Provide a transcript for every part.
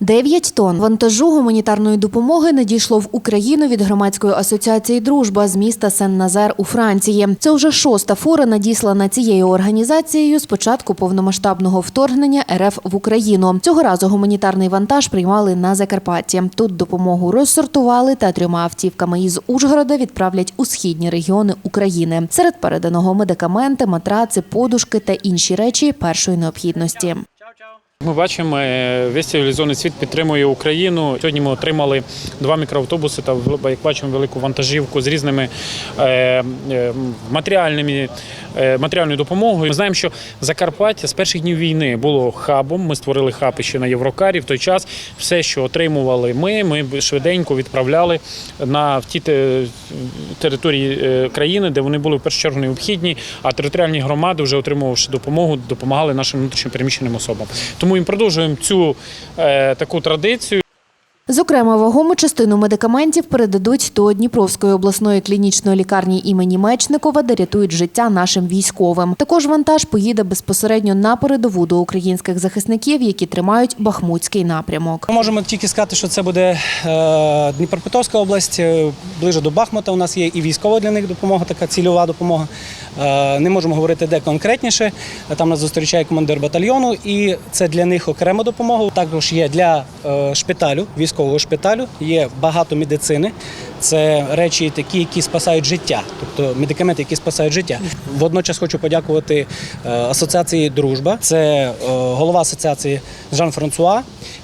Дев'ять тонн вантажу гуманітарної допомоги надійшло в Україну від громадської асоціації Дружба з міста Сен-Назер у Франції. Це вже шоста фура надіслана цією організацією з початку повномасштабного вторгнення РФ в Україну. Цього разу гуманітарний вантаж приймали на Закарпатті. Тут допомогу розсортували та трьома автівками із Ужгорода відправлять у східні регіони України. Серед переданого медикаменти, матраци, подушки та інші речі першої необхідності. Ми бачимо, е, весь цивілізований світ підтримує Україну. Сьогодні ми отримали два мікроавтобуси та як бачимо велику вантажівку з різними е, е, матеріальними матеріальною допомогою. Ми знаємо, що Закарпаття з перших днів війни було хабом. Ми створили хаб ще на Єврокарі. В той час все, що отримували ми, ми швиденько відправляли на ті території е, країни, де вони були в першу чергу необхідні. А територіальні громади, вже отримувавши допомогу, допомагали нашим внутрішньо переміщеним особам. Тому ми продовжуємо цю е, таку традицію. Зокрема, вагому частину медикаментів передадуть до Дніпровської обласної клінічної лікарні імені Мечникова, де рятують життя нашим військовим. Також вантаж поїде безпосередньо на передову до українських захисників, які тримають Бахмутський напрямок. Можемо тільки сказати, що це буде е, Дніпропетровська область, е, ближе до Бахмута. У нас є і військова для них допомога, така цільова допомога. Е, Не можемо говорити де конкретніше. Там нас зустрічає командир батальйону, і це для них окрема допомога. Також є для шпиталю, військового шпиталю, є багато медицини. Це речі такі, які спасають життя, тобто медикаменти, які спасають життя. Водночас хочу подякувати е, асоціації Дружба. Це е, голова асоціації Жан Франсуа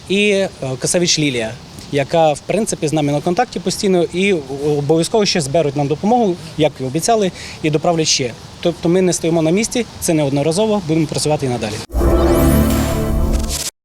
і е, Касавіч Лілія, яка в принципі з нами на контакті постійно і обов'язково ще зберуть нам допомогу, як і обіцяли, і доправлять ще. Тобто ми не стоїмо на місці, це неодноразово, будемо працювати і надалі.